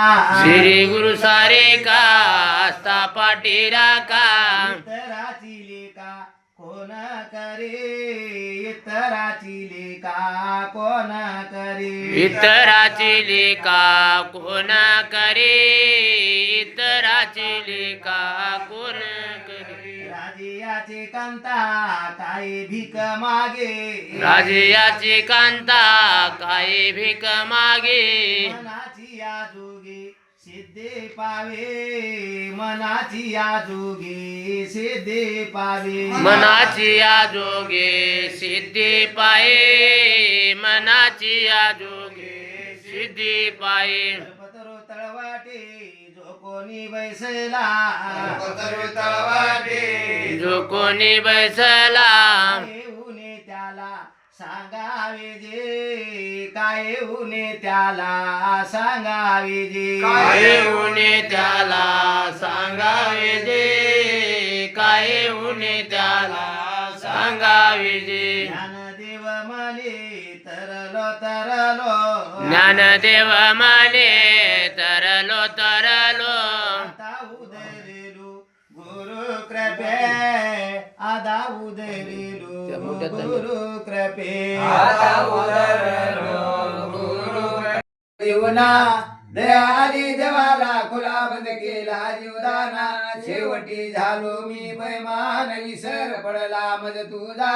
श्री गुरु सारे का आस्था पाटीरा का. इतराची लेका कोण करे? इतराची लेका कोण करे? इतराची लेका कोण करे? इतराची लेका कोण करे? राजियाचे कांता काय भीक मागे? राजयाची कांता काय भीक मागे? मनाची आजोगे सिद्धे पावे. मनाची आजोगे सिद्धे पावे. मनाची आजोगे सिद्धी पाये. मनाची आजोगे सिद्धी पाये. पतरो तळवाटे जो कोणी बैसला. जो कोणी बैसला. उने त्याला सांगावे जे काय उने त्याला सांगावे जे काय उणे त्याला सांगावे जे काय उणे त्याला सांगावे जे ज्ञानदेव मले तरलो तरलो. ज्ञानदेव माने तरलो तरलो. आता उदरेलो गुरु कृपे आदा उदरेलो गुरु कृपे. जीवना दयाली देवाला खुला बंद केला जीवदाना. शेवटी झालो मी बैमान विसर पडला मज तुझा.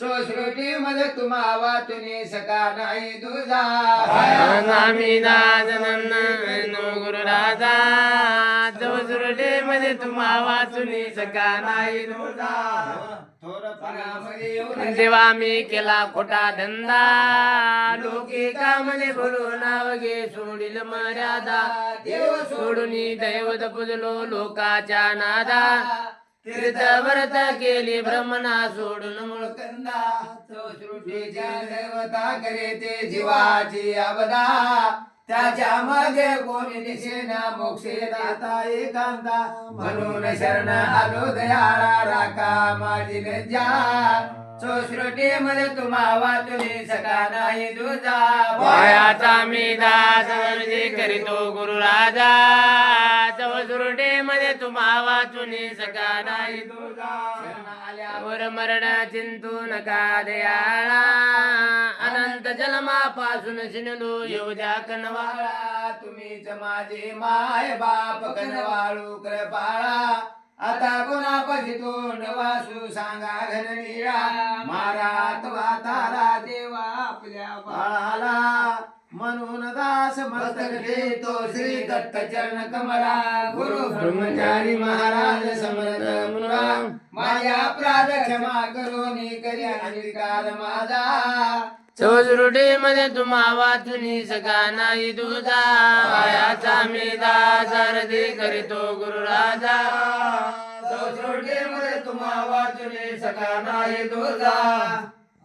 चोसृटी मज तुम्हा वाचुनी सका नाही तुझा गुरु राजा मध्ये तुम्हा वाचुनी सका नाही देवा मी केला खोटा धंदा लोके कामले बोलो नाव घे सोडील मर्यादा. देव सोडून दैवत पुजलो लोकाच्या नादा. तीर्थ व्रत केली ब्रह्मणा सोडून मुळकंदा. सृष्टीच्या देवता करे ते जीवाची अबदा त्याच्यामागे कोणी दिसेना मोक्षे दाता एकांता. म्हणून शरण आलो दयाळा राखा माझी लज्जा. मध्ये तुम्हा वाचुनी सका नाही तुझा पायाचा मी दास वर्जी करीतो गुरु राजा. चवसुरडे मध्ये तुम्हा वाचुनी सका नाही तुझा वर मरण चिंतू नका दयाळा. जन्मापासून शिनलो येऊ द्या कनवाळा बाळा तुम्हीच माझे माय बाप कनवाळू कृपाळा. आता कोणापाशी तोंड वासू सांगा घन निळा मारा तारा देवा आपल्या बाळाला. म्हणून दास मस्तक देतो श्री दत्त चरण कमला गुरु ब्रह्मचारी महाराज समर्थ मुला माझ्या अपराध क्षमा करून करी अंगीकार माझा. चवसुरडे मध्ये तुम्हा वाचुनी सका नाही तुझा पायाचा मी दास अर्धी करीतो गुरु राजा मध्ये सका नाही तुझा